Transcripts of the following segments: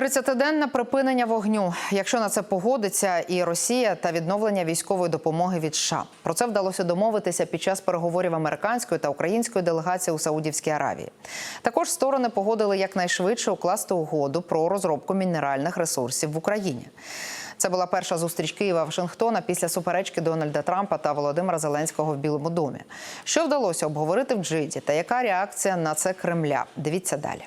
30-денне припинення вогню, якщо на це погодиться і Росія та відновлення військової допомоги від США. Про це вдалося домовитися під час переговорів американської та української делегації у Саудівській Аравії. Також сторони погодили якнайшвидше укласти угоду про розробку мінеральних ресурсів в Україні. Це була перша зустріч Києва Вашингтона після суперечки Дональда Трампа та Володимира Зеленського в Білому домі. Що вдалося обговорити в Джиді та яка реакція на це Кремля? Дивіться далі.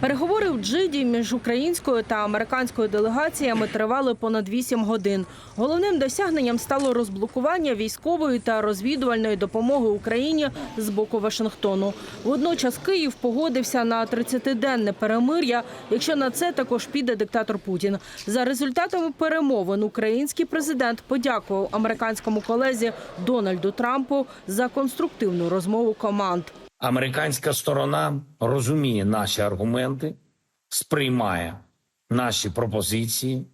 Переговори в Джиді між українською та американською делегаціями тривали понад 8 годин. Головним досягненням стало розблокування військової та розвідувальної допомоги Україні з боку Вашингтону. Водночас Київ погодився на 30-денне перемир'я, якщо на це також піде диктатор Путін. За результатами перемовин український президент подякував американському колезі Дональду Трампу за конструктивну розмову команд. Американська сторона розуміє наші аргументи, сприймає наші пропозиції.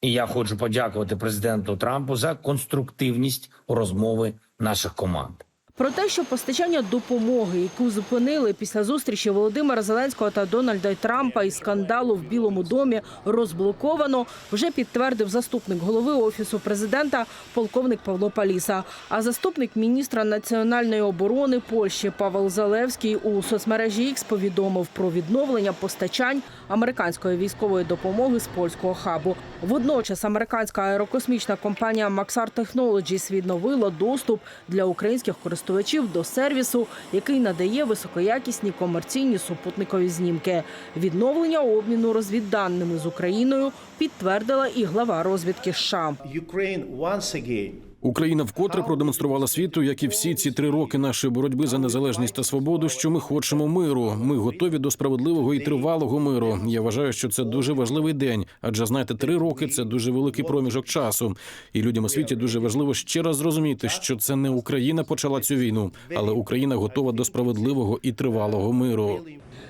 І я хочу подякувати президенту Трампу за конструктивність розмови наших команд. Про те, що постачання допомоги, яку зупинили після зустрічі Володимира Зеленського та Дональда Трампа і скандалу в Білому домі, розблоковано, вже підтвердив заступник голови офісу президента, полковник Павло Паліса. А заступник міністра національної оборони Польщі Павел Залевський у соцмережі X повідомив про відновлення постачань американської військової допомоги з польського хабу. Водночас американська аерокосмічна компанія Maxar Technologies відновила доступ для українських користувачів до сервісу, який надає високоякісні комерційні супутникові знімки. Відновлення обміну розвідданими з Україною підтвердила і глава розвідки США. Ukraine once again Україна вкотре продемонструвала світу, як і всі ці три роки нашої боротьби за незалежність та свободу, що ми хочемо миру. Ми готові до справедливого і тривалого миру. Я вважаю, що це дуже важливий день, адже знаєте, три роки це дуже великий проміжок часу. І людям у світі дуже важливо ще раз зрозуміти, що це не Україна почала цю війну, але Україна готова до справедливого і тривалого миру.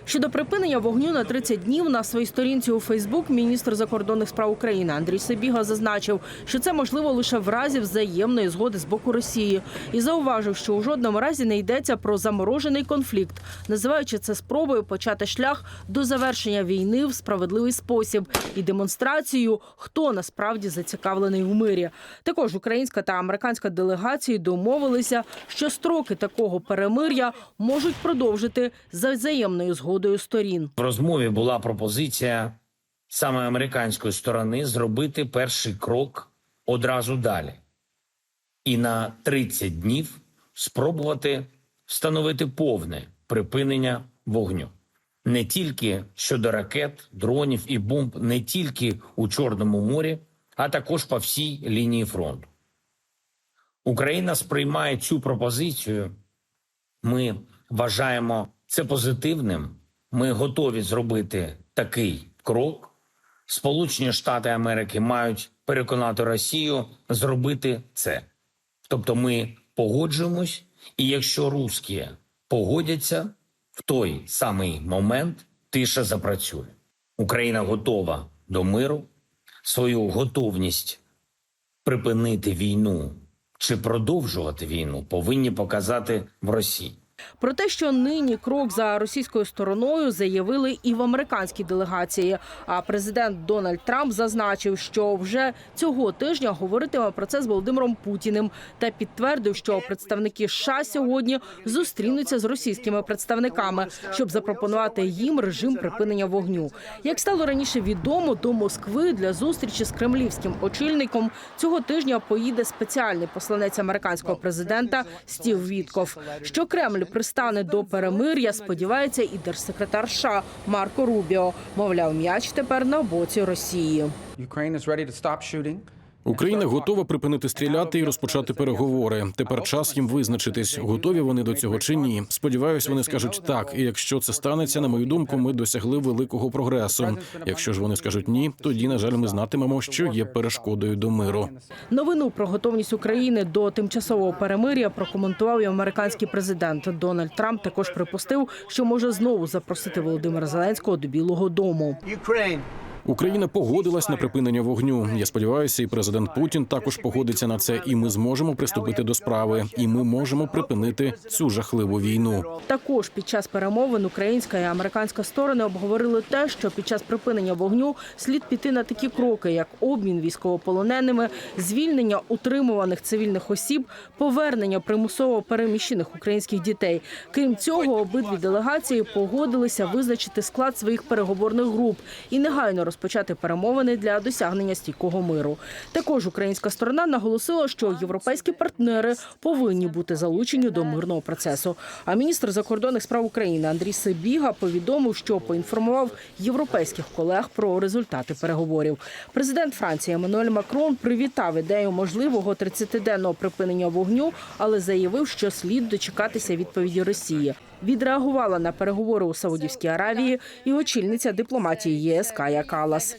Щодо припинення вогню на 30 днів на своїй сторінці у Фейсбук міністр закордонних справ України Андрій Сибіга зазначив, що це можливо лише в разі взаємної згоди з боку Росії, і зауважив, що у жодному разі не йдеться про заморожений конфлікт, називаючи це спробою почати шлях до завершення війни в справедливий спосіб і демонстрацією, хто насправді зацікавлений в мирі. Також українська та американська делегації домовилися, що строки такого перемир'я можуть продовжити за взаємною згодою сторін. В розмові була пропозиція саме американської сторони зробити перший крок одразу далі, і на 30 днів спробувати встановити повне припинення вогню. Не тільки щодо ракет, дронів і бомб, не тільки у Чорному морі, а також по всій лінії фронту. Україна сприймає цю пропозицію. Ми вважаємо це позитивним. Ми готові зробити такий крок. Сполучені Штати Америки мають переконати Росію зробити це. Тобто, ми погоджуємось, і якщо русські погодяться, в той самий момент тиша запрацює. Україна готова до миру, свою готовність припинити війну чи продовжувати війну повинні показати в Росії. Про те, що нині крок за російською стороною заявили і в американській делегації. А президент Дональд Трамп зазначив, що вже цього тижня говоритиме про це з Володимиром Путіним та підтвердив, що представники США сьогодні зустрінуться з російськими представниками, щоб запропонувати їм режим припинення вогню. Як стало раніше відомо, до Москви для зустрічі з кремлівським очільником цього тижня поїде спеціальний посланець американського президента Стів Вітков. Що Кремль пристане до перемир'я, сподівається і держсекретар США Марко Рубіо. Мовляв, м'яч тепер на боці Росії. Україна готова припинити стріляти і розпочати переговори. Тепер час їм визначитись, готові вони до цього чи ні. Сподіваюсь, вони скажуть так. І якщо це станеться, на мою думку, ми досягли великого прогресу. Якщо ж вони скажуть ні, тоді на жаль, ми знатимемо, що є перешкодою до миру. Новину про готовність України до тимчасового перемир'я прокоментував і американський президент Дональд Трамп. Також припустив, що може знову запросити Володимира Зеленського до Білого Дому. Ukraine Україна погодилась на припинення вогню. Я сподіваюся, і президент Путін також погодиться на це, і ми зможемо приступити до справи, і ми можемо припинити цю жахливу війну. Також під час перемовин українська і американська сторони обговорили те, що під час припинення вогню слід піти на такі кроки, як обмін військовополоненими, звільнення утримуваних цивільних осіб, повернення примусово переміщених українських дітей. Крім цього, обидві делегації погодилися визначити склад своїх переговорних груп і негайно розпочати перемовини для досягнення стійкого миру. Також українська сторона наголосила, що європейські партнери повинні бути залучені до мирного процесу. А міністр закордонних справ України Андрій Сибіга повідомив, що поінформував європейських колег про результати переговорів. Президент Франції Еммануель Макрон привітав ідею можливого 30-денного припинення вогню, але заявив, що слід дочекатися відповіді Росії. Відреагувала на переговори у Саудівській Аравії і очільниця дипломатії ЄС Кая Калас.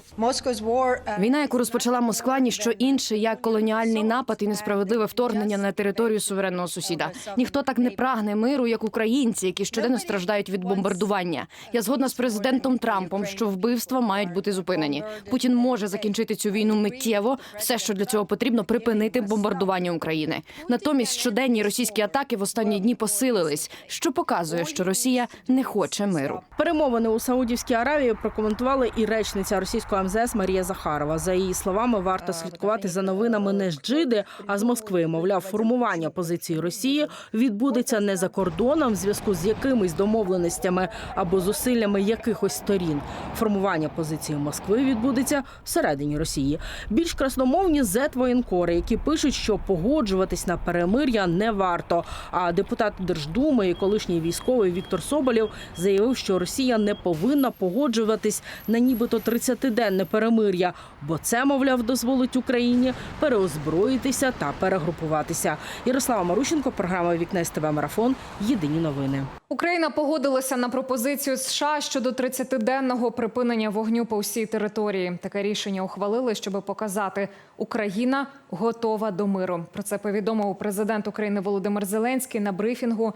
Війна, яку розпочала Москва, ніщо інше, як колоніальний напад і несправедливе вторгнення на територію суверенного сусіда. Ніхто так не прагне миру, як українці, які щоденно страждають від бомбардування. Я згодна з президентом Трампом, що вбивства мають бути зупинені. Путін може закінчити цю війну миттєво. Все, що для цього потрібно, припинити бомбардування України. Натомість щоденні російські атаки в останні дні посилились, що показує, що Росія не хоче миру. Перемовини у Саудівській Аравії прокоментували і речниця російського МЗС Марія Захарова. За її словами, варто слідкувати за новинами не з Джиди, а з Москви. Мовляв, формування позиції Росії відбудеться не за кордоном, в зв'язку з якимись домовленостями або зусиллями якихось сторін. Формування позиції Москви відбудеться всередині Росії. Більш красномовні зет воєнкори, які пишуть, що погоджуватись на перемир'я не варто. А депутат Держдуми і колишній військовий Віктор Соболєв заявив, що Росія не повинна погоджуватись на нібито 30-денне перемир'я, бо це, мовляв, дозволить Україні переозброїтися та перегрупуватися. Ярослава Марущенко, програма Вікне СТВ Марафон. Єдині новини. Україна погодилася на пропозицію США щодо 30-денного припинення вогню по всій території. Таке рішення ухвалили, щоб показати, Україна готова до миру. Про це повідомив президент України Володимир Зеленський на брифінгу.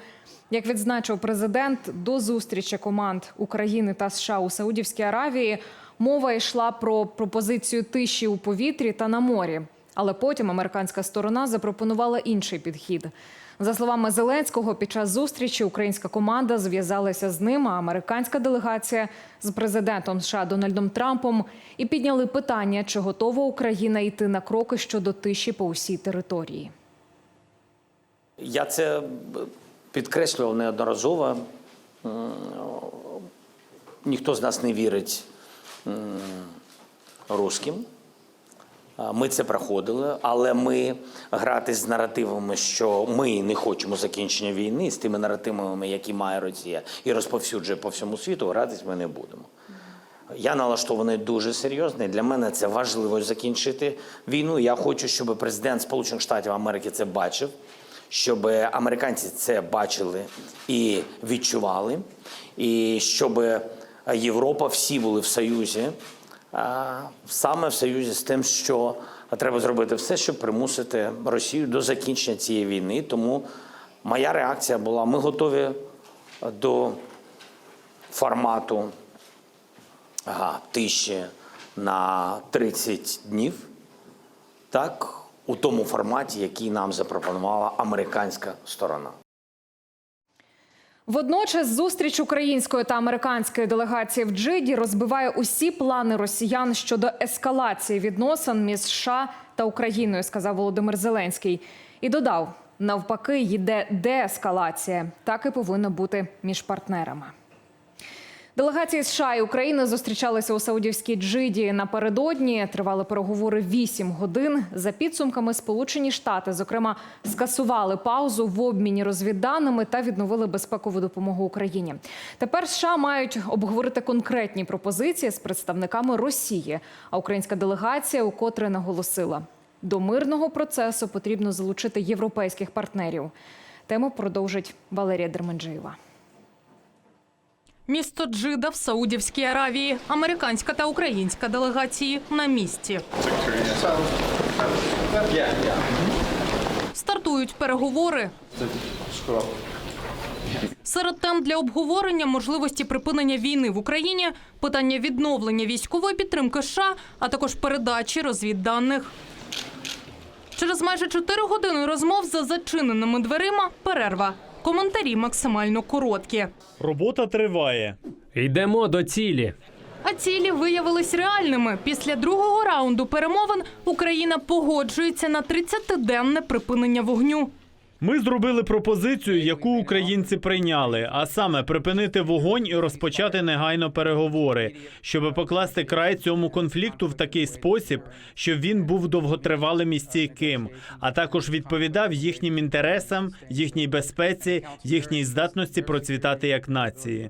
Як відзначив президент, до зустрічі команд України та США у Саудівській Аравії мова йшла про пропозицію тиші у повітрі та на морі. Але потім американська сторона запропонувала інший підхід. За словами Зеленського, під час зустрічі українська команда зв'язалася з ним, а американська делегація з президентом США Дональдом Трампом і підняли питання, чи готова Україна йти на кроки щодо тиші по усій території. Я це підкреслював неодноразово. Ніхто з нас не вірить русським. Ми це проходили, але ми грати з наративами, що ми не хочемо закінчення війни, з тими наративами, які має Росія, і розповсюджує по всьому світу, гратись ми не будемо. Я налаштований дуже серйозно. Для мене це важливо закінчити війну. Я хочу, щоб президент Сполучених Штатів Америки це бачив, щоб американці це бачили і відчували, і щоб Європа всі були в союзі, саме в союзі з тим, що треба зробити все, щоб примусити Росію до закінчення цієї війни. Тому моя реакція була: ми готові до формату тиші на 30 днів, так, у тому форматі, який нам запропонувала американська сторона. Водночас зустріч української та американської делегації в Джиді розбиває усі плани росіян щодо ескалації відносин між США та Україною, сказав Володимир Зеленський. І додав: навпаки, йде деескалація. Так і повинно бути між партнерами. Делегації США і України зустрічалися у Саудівській Джиді напередодні. Тривали переговори 8 годин. За підсумками, Сполучені Штати, зокрема, скасували паузу в обміні розвідданими та відновили безпекову допомогу Україні. Тепер США мають обговорити конкретні пропозиції з представниками Росії. А українська делегація укотре наголосила, до мирного процесу потрібно залучити європейських партнерів. Тему продовжить Валерія Дерменджиєва. Місто Джида в Саудівській Аравії. Американська та українська делегації на місці. Стартують переговори. Серед тем для обговорення можливості припинення війни в Україні, питання відновлення військової підтримки США, а також передачі розвідданих. Через майже 4 години розмов за зачиненими дверима перерва. Коментарі максимально короткі. Робота триває. Йдемо до цілі. А цілі виявились реальними. Після другого раунду перемовин Україна погоджується на 30-денне припинення вогню. Ми зробили пропозицію, яку українці прийняли, а саме припинити вогонь і розпочати негайно переговори, щоб покласти край цьому конфлікту в такий спосіб, щоб він був довготривалим і стійким, а також відповідав їхнім інтересам, їхній безпеці, їхній здатності процвітати як нації.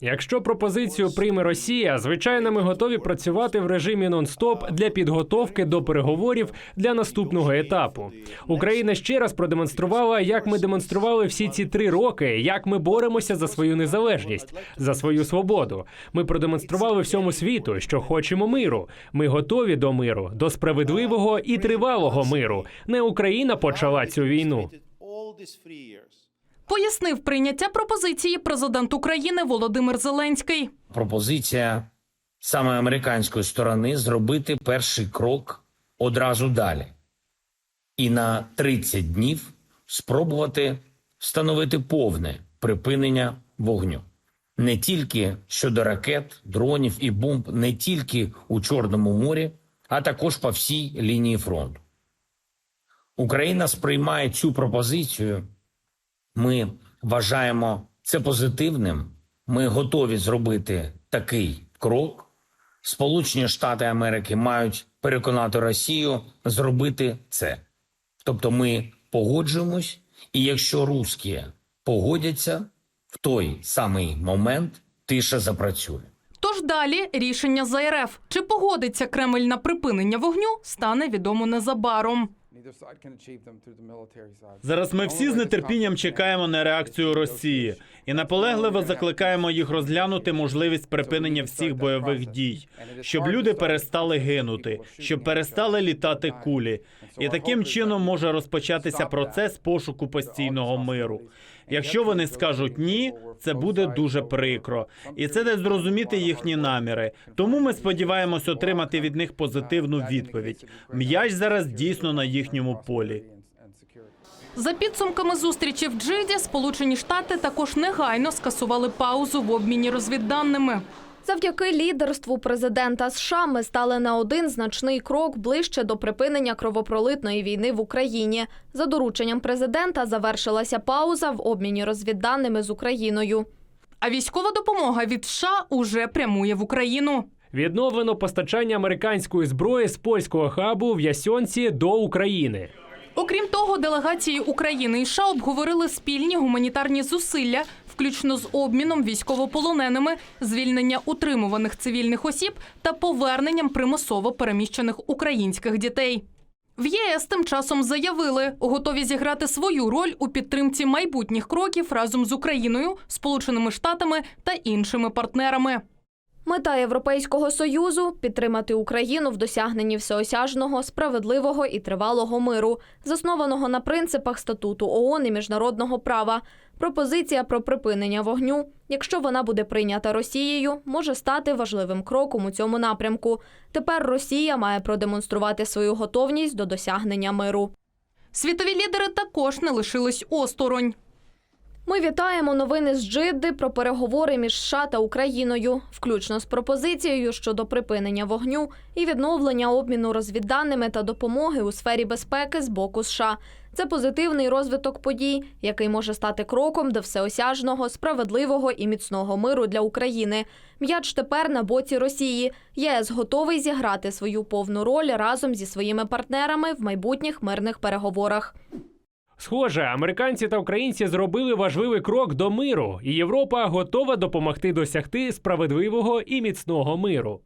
Якщо пропозицію прийме Росія, звичайно, ми готові працювати в режимі нон-стоп для підготовки до переговорів для наступного етапу. Україна ще раз продемонструвала, як ми демонстрували всі ці три роки, як ми боремося за свою незалежність, за свою свободу. Ми продемонстрували всьому світу, що хочемо миру. Ми готові до миру, до справедливого і тривалого миру. Не Україна почала цю війну. Пояснив прийняття пропозиції президент України Володимир Зеленський. Пропозиція саме американської сторони зробити перший крок одразу далі і на 30 днів спробувати встановити повне припинення вогню. Не тільки щодо ракет, дронів і бомб, не тільки у Чорному морі, а також по всій лінії фронту. Україна сприймає цю пропозицію. Ми вважаємо це позитивним. Ми готові зробити такий крок. Сполучені Штати Америки мають переконати Росію зробити це. Тобто ми погоджуємось, і якщо русські погодяться, в той самий момент тиша запрацює. Тож далі рішення за РФ. Чи погодиться Кремль на припинення вогню, стане відомо незабаром. Зараз ми всі з нетерпінням чекаємо на реакцію Росії. і наполегливо закликаємо їх розглянути можливість припинення всіх бойових дій, щоб люди перестали гинути, щоб перестали літати кулі. І таким чином може розпочатися процес пошуку постійного миру. Якщо вони скажуть ні, це буде дуже прикро, і це дасть зрозуміти їхні наміри. Тому ми сподіваємось отримати від них позитивну відповідь. М'яч зараз дійсно на їхньому полі. За підсумками зустрічі в Джиді, Сполучені Штати також негайно скасували паузу в обміні розвідданими. Завдяки лідерству президента США ми стали на один значний крок ближче до припинення кровопролитної війни в Україні. За дорученням президента завершилася пауза в обміні розвідданими з Україною. А військова допомога від США уже прямує в Україну. Відновлено постачання американської зброї з польського хабу в Ясьонці до України. Окрім того, делегації України і США обговорили спільні гуманітарні зусилля, включно з обміном військовополоненими, звільнення утримуваних цивільних осіб та поверненням примусово переміщених українських дітей. В ЄС тим часом заявили, готові зіграти свою роль у підтримці майбутніх кроків разом з Україною, Сполученими Штатами та іншими партнерами. Мета Європейського союзу підтримати Україну в досягненні всеосяжного, справедливого і тривалого миру, заснованого на принципах статуту ООН і міжнародного права. Пропозиція про припинення вогню, якщо вона буде прийнята Росією, може стати важливим кроком у цьому напрямку. Тепер Росія має продемонструвати свою готовність до досягнення миру. Світові лідери також не лишились осторонь. Ми вітаємо новини з Джидди про переговори між США та Україною, включно з пропозицією щодо припинення вогню і відновлення обміну розвідданими та допомоги у сфері безпеки з боку США. Це позитивний розвиток подій, який може стати кроком до всеосяжного, справедливого і міцного миру для України. М'яч тепер на боці Росії. ЄС готовий зіграти свою повну роль разом зі своїми партнерами в майбутніх мирних переговорах. Схоже, американці та українці зробили важливий крок до миру, і Європа готова допомогти досягти справедливого і міцного миру.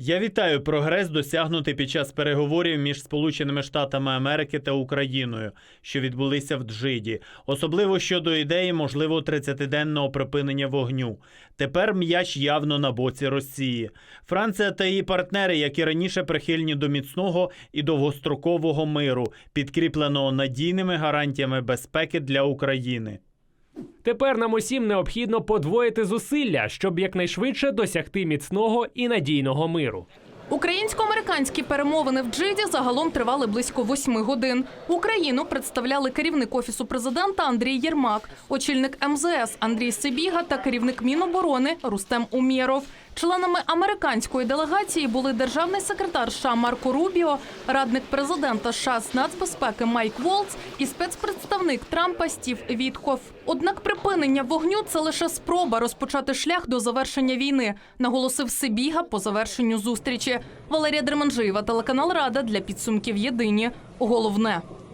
Я вітаю прогрес, досягнутий під час переговорів між Сполученими Штатами Америки та Україною, що відбулися в Джиді, особливо щодо ідеї можливого 30-денного припинення вогню. Тепер м'яч явно на боці Росії. Франція та її партнери, як і раніше, прихильні до міцного і довгострокового миру, підкріпленого надійними гарантіями безпеки для України. Тепер нам усім необхідно подвоїти зусилля, щоб якнайшвидше досягти міцного і надійного миру. Українсько-американські перемовини в Джиді загалом тривали близько восьми годин. Україну представляли керівник офісу президента Андрій Єрмак, очільник МЗС Андрій Сибіга та керівник Міноборони Рустем Умєров. Членами американської делегації були державний секретар США Марко Рубіо, радник президента США з нацбезпеки Майк Волц і спецпредставник Трампа Стів Віткоф. Однак припинення вогню це лише спроба розпочати шлях до завершення війни, наголосив Сибіга по завершенню зустрічі. Валерія Дреманжиєва, телеканал Рада для підсумків Єдині. Головне.